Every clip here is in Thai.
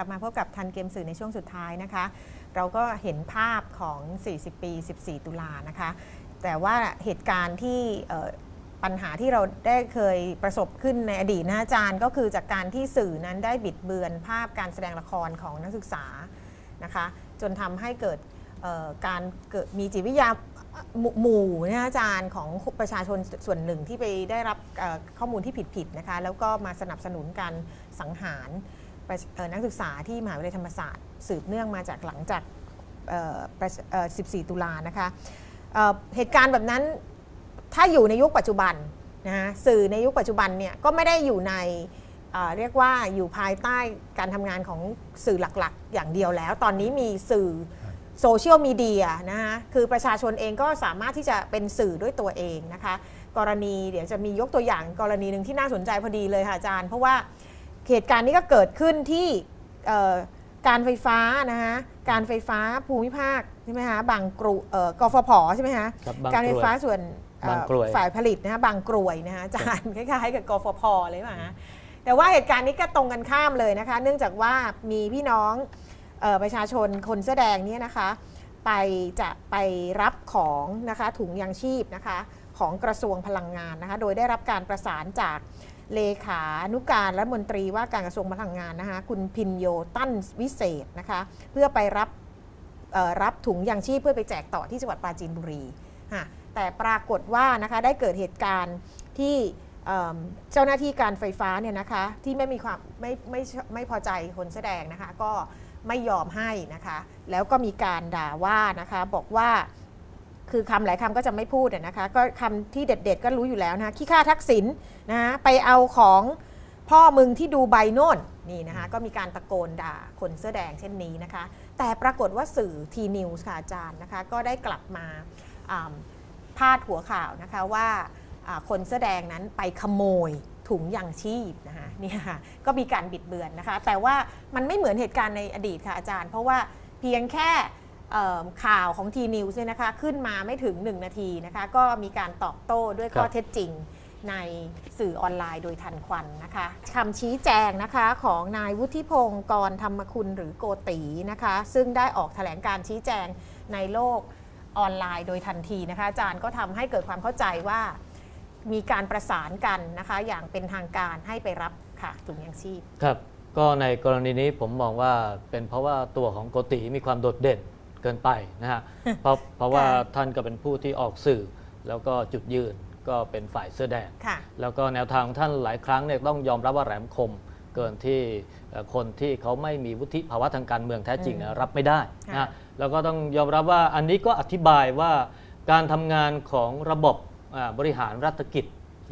ลับมาพบกับทันเกมสื่อในช่วงสุดท้ายนะคะ เราก็เห็นภาพของ 40 ปี 14 ตุลานะคะ แต่ว่าเหตุการณ์ที่ปัญหาที่เราได้เคยประสบขึ้นในอดีตนะอาจารย์ ก็คือจากการที่สื่อนั้นได้บิดเบือนภาพการแสดงละครของนักศึกษานะคะ จนทำให้เกิดการเกิดมีจิตวิทยาหมู่หมู่นะอาจารย์ของประชาชนส่วนหนึ่งที่ไปได้รับข้อมูลที่ผิดๆนะคะ แล้วก็มาสนับสนุนการสังหาร นักศึกษาที่มหาวิทยาลัยธรรมศาสตร์ สืบเนื่องมาจากหลังจาก 14 ตุลานะคะเเหตุการณ์แบบนั้นถ้าอยู่ในยุคปัจจุบันนะฮะสื่อในยุคปัจจุบันเนี่ยก็ไม่ได้อยู่ในเเรียกว่าอยู่ภายใต้การทำงานของสื่อหลักๆ อย่างเดียวแล้ว ตอนนี้มีสื่อโซเชียลมีเดียนะฮะคือประชาชนเองก็สามารถที่จะเป็นสื่อด้วยตัวเองนะคะ กรณีเดี๋ยวจะมียกตัวอย่างกรณีหนึ่งที่น่าสนใจพอดีเลยค่ะอาจารย์ เพราะว่า เหตุการณ์นี้ก็เกิดขึ้นที่เอ่อการไฟฟ้านะคะการไฟฟ้าภูมิภาคใช่ไหมคะบางกรุเอ่อกฟผใช่ไหมคะครับบางการไฟกรวยฟ้าส่วนเอ่อบางกรวยฝ่ายผลิตนะฮะบางกรวยนะฮะอาจารย์คล้ายๆกับกฟผเลยป่ะฮะแต่ว่าเหตุการณ์นี้ก็ตรงกันข้ามเลยนะคะ เนื่องจากว่ามีพี่น้องเออประชาชนคนเสื้อแดงเนี่ยนะคะ ไปจะไปรับของนะคะถุงยางชีพนะคะของกระทรวงพลังงานนะคะ โดยได้รับการประสานจาก เลขานุการรัฐมนตรีว่าการกระทรวงพลังงานนะคะคุณพินโยตั้นวิเศษนะคะเพื่อไปรับรับถุงยางชีพเพื่อไปแจกต่อที่จังหวัดปราจีนบุรีค่ะแต่ปรากฏว่านะคะได้เกิดเหตุการณ์ที่เจ้าหน้าที่การไฟฟ้าเนี่ยนะคะที่ไม่มีความไม่ไม่ไม่พอใจคนแสดงนะคะก็ไม่ยอมให้นะคะแล้วก็มีการด่าว่านะคะบอกว่า คือคำหลายคำก็จะไม่พูดนะคะก็คำที่เด็ดๆก็รู้อยู่แล้วนะคะขี้ข้าทักษิณนะคะไปเอาของพ่อมึงที่ดูใบโน่นนี่นะคะก็มีการตะโกนด่าคนเสื้อแดงเช่นนี้นะคะ แต่ปรากฏว่าสื่อทีนิวส์ค่ะอาจารย์นะคะก็ได้กลับมาพาดหัวข่าวนะคะว่าคนเสื้อแดงนั้นไปขโมยถุงยางชีพนะคะเนี่ยค่ะก็มีการบิดเบือนนะคะ แต่ว่ามันไม่เหมือนเหตุการณ์ในอดีตค่ะอาจารย์ เพราะว่าเพียงแค่ ข่าวของทีนิวส์เนี่ยนะคะขึ้นมาไม่ถึง 1 นาทีนะคะก็มีการตอบโต้ด้วยข้อครับเท็จจริงในสื่อออนไลน์โดยทันควันนะคะคำชี้แจงนะคะของนายวุฒิพงศ์กรธรรมคุณหรือโกตีนะคะซึ่งได้ออกแถลงการชี้แจงในโลกออนไลน์โดยทันทีนะคะอาจารย์ก็ทำให้เกิดความเข้าใจว่ามีการประสานกันนะคะอย่างเป็นทางการให้ไปรับค่ะถุงยางชีพครับ ก็ในกรณีนี้ผมมองว่าเป็นเพราะว่าตัวของโกติมีความโดดเด่น เกินไปนะฮะเพราะเพราะว่าค่ะท่านก็เป็นผู้ที่ออกสื่อ แล้วก็จุดยืนก็เป็นฝ่ายเสื้อแดงค่ะแล้วก็แนวทางของท่านหลายครั้งเนี่ยต้องยอมรับว่าแหลมคม เกินที่เอ่อคนที่เขาไม่มีวุฒิภาวะทางการเมืองแท้จริงเนี่ยอืมรับไม่ได้ค่ะนะแล้วก็ต้องยอมรับว่าอันนี้ก็อธิบายว่าการทำงานของระบบอ่าบริหารรัฐกิจ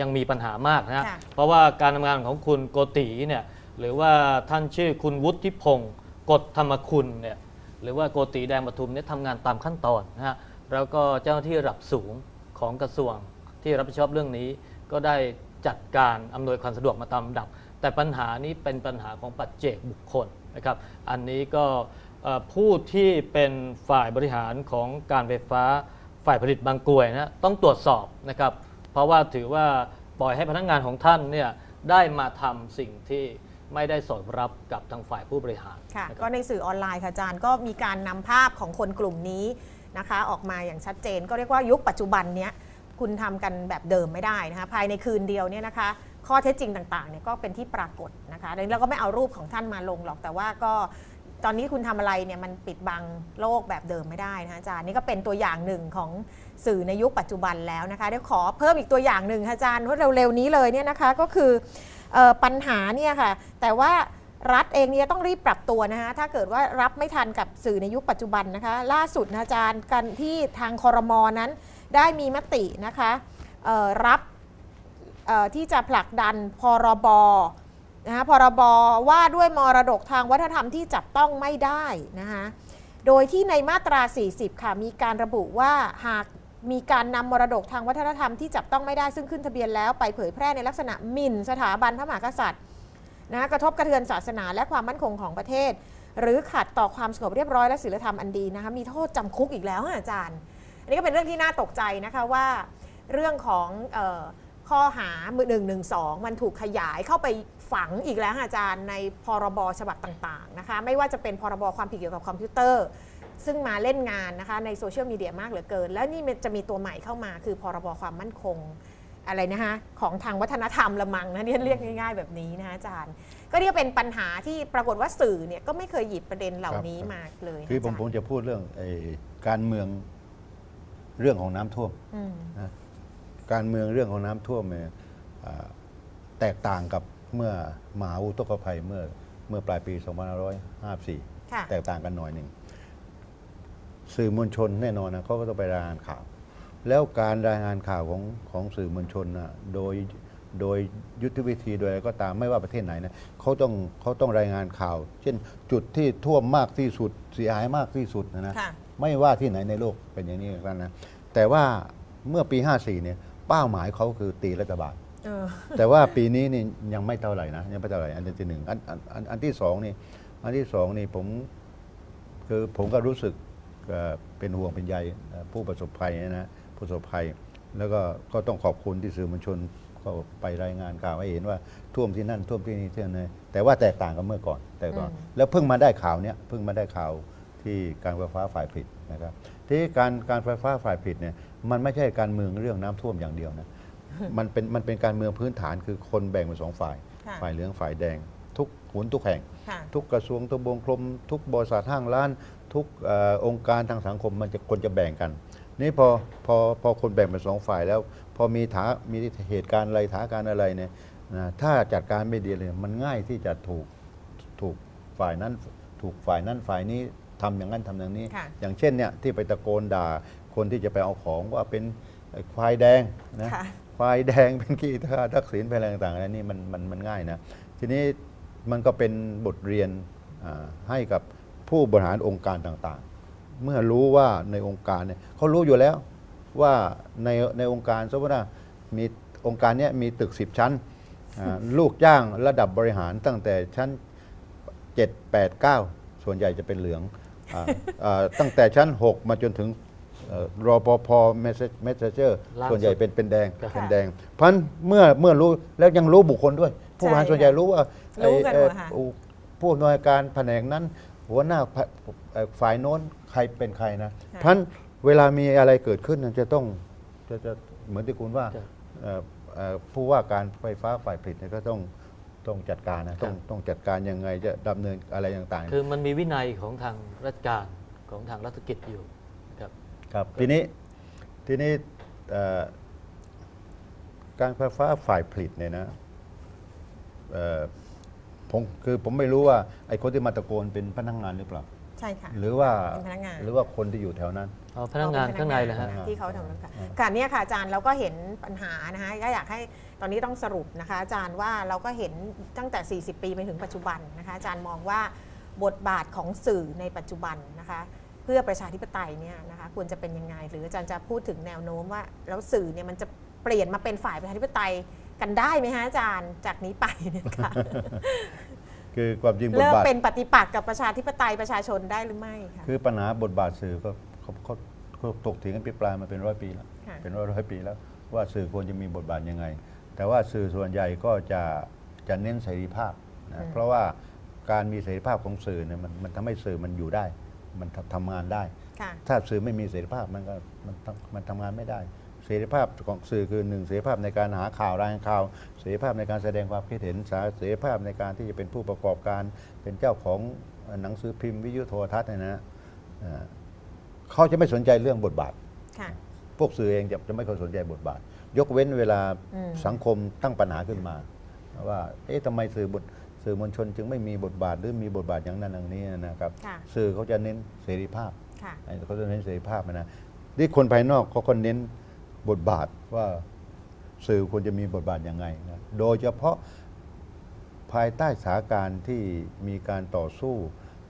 ยังมีปัญหามากนะฮะค่ะเพราะว่าการทำงานของคุณโกติเนี่ยหรือว่าท่านชื่อคุณวุฒิพงศ์กฎธรรมคุณเนี่ย หรือว่าโกติแดงปทุมเนี่ยทำงานตามขั้นตอนนะฮะแล้วก็เจ้าหน้าที่ระดับสูงของกระทรวงที่รับผิดชอบเรื่องนี้ ก็ได้จัดการอำนวยความสะดวกมาตามลำดับ แต่ปัญหานี้เป็นปัญหาของปัจเจกบุคคลนะครับอันนี้ก็ผู้ที่เป็นฝ่ายบริหารของการไฟฟ้าฝ่ายผลิตบางกรวยนะต้องตรวจสอบนะครับ เพราะว่าถือว่าปล่อยให้พนักงานของท่านเนี่ยได้มาทำสิ่งที่ ไม่ได้สอดรับกับทางฝ่ายผู้บริหารค่ะนะครับก็ในสื่อออนไลน์ค่ะอาจารย์ก็มีการนำภาพของคนกลุ่มนี้นะคะ ออกมาอย่างชัดเจน ก็เรียกว่ายุคปัจจุบันเนี้ยคุณทำกันแบบเดิมไม่ได้นะคะภายในคืนเดียวเนี่ยนะคะ ข้อเท็จจริงต่างๆเนี่ยก็เป็นที่ปรากฏนะคะดังนั้นเราก็ไม่เอารูปของท่านมาลงหรอกแต่ว่าก็ตอนนี้คุณทำอะไรเนี่ยมันปิดบังโลกแบบเดิมไม่ได้นะคะอาจารย์นี่ก็เป็นตัวอย่างหนึ่งของสื่อในยุคปัจจุบันแล้วนะคะเดี๋ยวขอเพิ่มอีกตัวอย่างหนึ่งค่ะอาจารย์ว่าเร็วๆนี้เลยเนี่ยนะคะก็คือเอ่อ ปัญหาเนี่ยค่ะ แต่ว่ารัฐเองเนี่ยต้องรีบปรับตัวนะคะถ้าเกิดว่ารับไม่ทันกับสื่อในยุคปัจจุบันนะคะ ล่าสุดนะอาจารย์กันที่ทางคอรมอนั้นได้มีมตินะคะรับที่จะผลักดันพรบนะคะพรบว่าด้วยมรดกทางวัฒนธรรมที่จับต้องไม่ได้นะคะโดยที่ในมาตรา 40 ค่ะ มีการระบุว่าหาก มีการนำมรดกทางวัฒนธรรมที่จับต้องไม่ได้ซึ่งขึ้นทะเบียนแล้วไปเผยแพร่ในลักษณะหมิ่นสถาบันพระมหากษัตริย์นะกระทบกระเทือนศาสนาและความมั่นคงของประเทศ หรือขัดต่อความสงบเรียบร้อยและศีลธรรมอันดีนะคะมีโทษจำคุกอีกแล้วอาจารย์ อันนี้ก็เป็นเรื่องที่น่าตกใจนะคะว่าเรื่องของออข้อหาหนึ่งหนึ่งสองมันถูกขยายเข้าไปฝังอีกแล้วอาจารย์ในพรบฉบับต่างๆนะคะไม่ว่าจะเป็นพรบความผิดเกี่ยวกับคอมพิวเตอร์ ซึ่งมาเล่นงานนะคะในโซเชียลมีเดียมากเหลือเกิน แล้วนี่มันจะมีตัวใหม่เข้ามาคือพรบความมั่นคงอะไรนะคะของทางวัฒนธรรมละมังนะเนี่ยเรียกง่ายๆแบบนี้นะคะอาจารย์ ก็เรียกเป็นปัญหาที่ปรากฏว่าสื่อเนี่ยก็ไม่เคยหยิบประเด็นเหล่านี้ครับมาเลยคือผมาจารย์ผมจะพูดเรื่องไอ้การเมืองเรื่องของน้ำท่วมอืมนะการเมืองเรื่องของน้ำท่วมเนี่ยอ่าแตกต่างกับเมื่อมหาอุทกภัยเมื่อเมื่อปลายปี 2554ค่ะแตกต่างกันหน่อยหนึ่ง สื่อมวลชนแน่นอนนะเขาก็ต้องไปรายงานข่าว แล้วการรายงานข่าวของของสื่อมวลชนนะโดยโดยยุทธวิธีโดยอะไรก็ตามไม่ว่าประเทศไหนนะเขาต้องเขาต้องรายงานข่าว เช่นจุดที่ท่วมมากที่สุดเสียหายมากที่สุดนะนะค่ะไม่ว่าที่ไหนในโลกเป็นอย่างนี้กันนะแต่ว่าเมื่อปี 54เนี่ยเป้าหมายเขาคือตีรัฐบาลเออแต่ว่าปีนี้นี่ยังไม่เท่าไหร่นะยังไม่เท่าไหร่อันที่หนึ่งอันอันอันอันที่สองนี่อันที่สองนี่ผมคือผมก็รู้สึก เอ่อเป็นห่วงเป็นใยเอ่อผู้ประสบภัยนะผู้ประสบภัย แล้วก็ก็ต้องขอบคุณที่สื่อมวลชนก็ไปรายงานข่าวให้เห็นว่าท่วมที่นั่นท่วมที่นี่ที่นั่นนะแต่ว่าแตกต่างกันเมื่อก่อนแต่ก่อนอืมแล้วเพิ่งมาได้ข่าวเนี้ยเพิ่งมาได้ข่าวที่การไฟฟ้าฝ่ายผลิตนะครับที่การการไฟฟ้าฝ่ายผลิตเนี่ยมันไม่ใช่การเมืองเรื่องน้ำท่วมอย่างเดียวนะมันเป็นมันเป็นการเมืองพื้นฐานคือคนแบ่งเป็นสองฝ่ายค่ะฝ่ายเหลืองฝ่ายแดงทุก หุนทุกแห่งค่ะทุกกระทรวงทบวงกรมทุกบริษัทห้างร้าน ทุกเออองค์การทางสังคมมันจะคนจะแบ่งกัน นี่พอพอพอคนแบ่งเป็นสองฝ่ายแล้ว พอมีถามีเหตุการณ์อะไรถาการณ์อะไรเนี่ยนะถ้าจัดการไม่ดีเลย มันง่ายที่จะถูกถูกฝ่ายนั้นถูกฝ่ายนั้นฝ่ายนี้ทำอย่างนั้นทำอย่างนี้ค่ะอย่างเช่นเนี่ยที่ไปตะโกนด่าคนที่จะไปเอาของว่าเป็นไอ้ควายแดงนะค่ะควายแดงเป็นขี้ท่าทักษิณเป็นอะไรต่างๆอันนี้มันมันมันง่ายนะ ทีนี้ มันก็เป็นบทเรียนอ่าให้กับผู้บริหารองค์การต่างๆ เมื่อรู้ว่าในองค์การเนี่ยเขารู้อยู่แล้วว่าในในองค์การสมมติว่ามีองค์การเนี้ยมีตึก 10 ชั้นอ่าลูกจ้างระดับบริหารตั้งแต่ชั้น 7 8 9 ส่วนใหญ่จะเป็นเหลืองอ่าอ่าตั้งแต่ชั้น 6 มาจนถึงเอ่อรอปภเมสเซอร์ล่าสุดส่วนใหญ่เป็นเป็นแดงครับเป็นแดง เพราะฉะนั้นเมื่อเมื่อรู้แล้วยังรู้บุคคลด้วย ผู้บริหารใช่ส่วนใหญ่รู้ว่า รู้กันไอ้หมดค่ะเอ่อผู้อำนวยการแผนกนั้น หัวหน้าแผเอ่อฝ่ายโน้นใครเป็นใครนะเพราะฉะนั้นเวลามีอะไรเกิดขึ้นน่ะจะต้องจะจะเหมือนที่คุณว่าครับเอ่อเอ่อผู้ว่าการไฟฟ้าฝ่ายผลิตเนี่ยก็ต้องต้องจัดการนะต้องต้องจัดการยังไงจะดำเนินอะไรต่างๆคือมันมีวินัยของทางราชการของทางรัฐกิจอยู่นะครับครับทีนี้ทีนี้เอ่อการไฟฟ้าฝ่ายผลิตเนี่ยนะเอ่อ ผมคือผมไม่รู้ว่าไอ้คนที่มาตะโกนเป็นพนักงานหรือเปล่า ใช่ค่ะ หรือว่าเป็นพนักงาน หรือว่าคนที่อยู่แถวนั้นเอาพนักงานข้างในเลยฮะพนักงานที่เขาทำนะคะอ่าค่ะเนี่ยค่ะอาจารย์เราก็เห็นปัญหานะคะก็อยากให้ตอนนี้ต้องสรุปนะคะ อาจารย์ว่าเราก็เห็นตั้งแต่ 40 ปีไปถึงปัจจุบันนะคะอาจารย์มองว่าบทบาทของสื่อในปัจจุบันนะคะ เพื่อประชาธิปไตยเนี่ยนะคะควรจะเป็นยังไง หรืออาจารย์จะพูดถึงแนวโน้มว่า แล้วสื่อเนี่ยมันจะเปลี่ยนมาเป็นฝ่ายประชาธิปไตย กันได้ไหมฮะอาจารย์จากนี้ไปเนี่ยค่ะ คือความจริงบทเริ่มบาทเป็นปฏิปักษ์กับประชาธิปไตยประชาชนได้หรือไม่ค่ะคือปัญหาบทบาทสื่อก็เขาเขาเขาถกเถียงกันพิปรายมาเป็นร้อยปีแล้ว ค่ะเป็นร้อยร้อยปีแล้ว ว่าสื่อควรจะมีบทบาทยังไง แต่ว่าสื่อส่วนใหญ่ก็จะจะเน้นเสรีภาพนะเพราะว่าการมีเสรีภาพของสื่อเนี่ยมันมันทำให้สื่อมันอยู่ได้ มันทำทำงานได้ ค่ะ ถ้าสื่อไม่มีเสรีภาพมันก็มันทำมันทำงานไม่ได้ เสรีภาพของสื่อคือหนึ่งเสรีภาพในการหาข่าวรายงานข่าว เสรีภาพในการแสดงความคิดเห็นสาเสรีภาพในการที่จะเป็นผู้ประกอบการ เป็นเจ้าของหนังสือพิมพ์วิทยุโทรทัศน์เนี่ยนะเอ่อเขาจะไม่สนใจเรื่องบทบาทค่ะพวกสื่อเองจะจะไม่ค่อยสนใจบทบาท ยกเว้นเวลาอืมสังคมตั้งปัญหาขึ้นมา ว่าเอ๊ะทำไมสื่อบทสื่อมวลชนจึงไม่มีบทบาทหรือมีบทบาทอย่างนั้นอย่างนี้นะครับค่ะสื่อเขาจะเน้นเสรีภาพค่ะไอ้เขาจะเน้นเสรีภาพนะนี่คนภายนอกเขาก็เน้น บทบาทว่าสื่อควรจะมีบทบาทยังไงนะโดยเฉพาะภายใต้สถานการณ์ที่มีการต่อสู้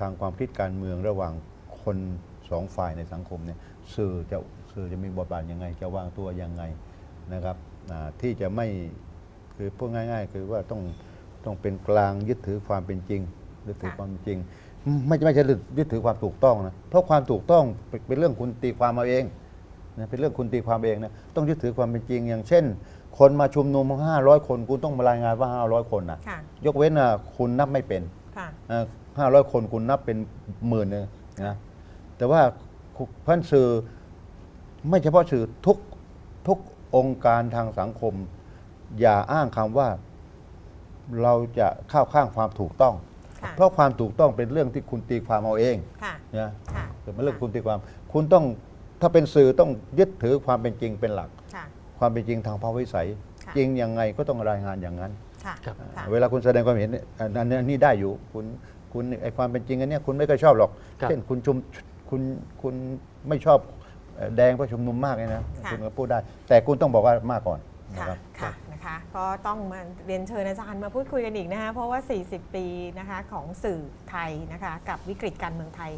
ทางความคิดการเมืองระหว่างคนสองฝ่ายในสังคมเนี่ยสื่อจะสื่อจะมีบทบาทยังไง จะวางตัวยังไงนะครับที่จะไม่คือพูดง่าย ๆ คือว่าต้องต้องเป็นกลางยึดถือความเป็นจริงยึดถือความจริง ไม่ไม่ใช่ยึดถือความถูกต้องนะเพราะความถูกต้องเป็นเรื่องคุณตีความเอาเอง นะเป็นเรื่องคุณตีความเองนะต้องยึดถือความเป็นจริง อย่างเช่น คนมาชุมนุม 500 คน คุณต้องมารายงานว่า 500 คนนะค่ะยกเว้นนะคุณนับไม่เป็นค่ะห้าร้อยคนคุณนับเป็นหมื่นหนึ่งนะแต่ว่าพันสื่อไม่เฉพาะสื่อทุกทุกองค์การทางสังคม อย่าอ้างคำว่าเราจะเข้าข้างความถูกต้อง ค่ะ เพราะความถูกต้องเป็นเรื่องที่คุณตีความเอาเองค่ะ นะค่ะ เป็นเรื่องคุณตีความ คุณต้อง ถ้าเป็นสื่อต้องยึดถือความเป็นจริงเป็นหลัก ค่ะ ความเป็นจริงทางภาพวิสัย ค่ะ จริงยังไงก็ต้องรายงานอย่างนั้น ค่ะครับ ค่ะ เวลาคุณแสดงความเห็นเนี่ยอันอันนี้อันนี้ได้อยู่คุณคุณไอความเป็นจริงอันเนี้ยคุณไม่ค่อยชอบหรอก ครับ เช่นคุณชุมคุณคุณไม่ชอบเอ่อแดงเพราะชุมนุมมากเลยนะค่ะ คุณก็พูดได้ แต่คุณต้องบอกว่ามากก่อนนะค่ะ ครับ ค่ะ นะคะ ก็ต้องมาเรียนเชิญอาจารย์มาพูดคุยกันอีกนะคะ เพราะว่า 40 ปีนะคะของสื่อไทยนะคะ กับวิกฤตการเมืองไทย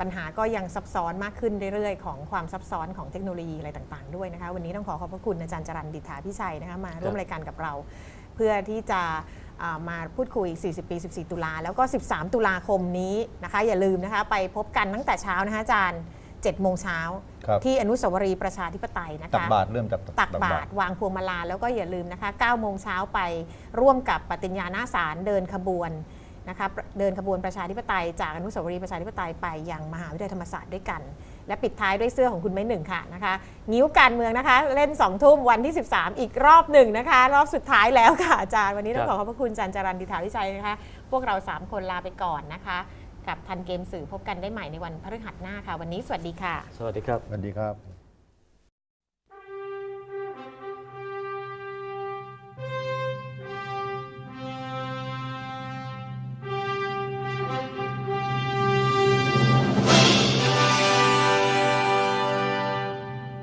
ปัญหาก็ยังซับซ้อนมากขึ้นเรื่อยๆ ของความซับซ้อนของเทคโนโลยีอะไรต่างๆ ด้วยนะคะ วันนี้ต้องขอขอบพระคุณอาจารย์จรันดิษฐาพิชัยนะคะมาร่วมรายการกับเรา เพื่อที่จะอ่ามาพูดคุย 40 ปี 14 ตุลา แล้วก็ 13 ตุลาคมนี้นะคะ อย่าลืมนะคะ ไปพบกันตั้งแต่เช้านะคะอาจารย์7โมงเช้าครับที่อนุสาวรีย์ประชาธิปไตยนะคะตักบาตรเริ่มจากตักบาตรวางพวงมาลาแล้วก็อย่าลืมนะคะ9โมงเช้าไปร่วมกับปฏิญญาหน้าศาลเดินขบวน นะคะเดินขบวนประชาธิปไตยจากอนุสาวรีย์ประชาธิปไตยไปยังมหาวิทยาลัยธรรมศาสตร์ด้วยกัน และปิดท้ายด้วยเสื้อของคุณไม้หนึ่งค่ะนะคะงิ้วการเมืองนะคะ เล่น2ทุ่มวันที่ 13 อีกรอบหนึ่งนะคะ รอบสุดท้ายแล้วค่ะอาจารย์วันนี้ต้องขอขอบพระคุณอาจารย์จรันดิษฐาวิชัยนะคะ พวกเรา 3 คนลาไปก่อนนะคะ กับทันเกมสื่อพบกันได้ใหม่ในวันพฤหัสหน้าค่ะ วันนี้สวัสดีค่ะ สวัสดีครับ สวัสดีครับ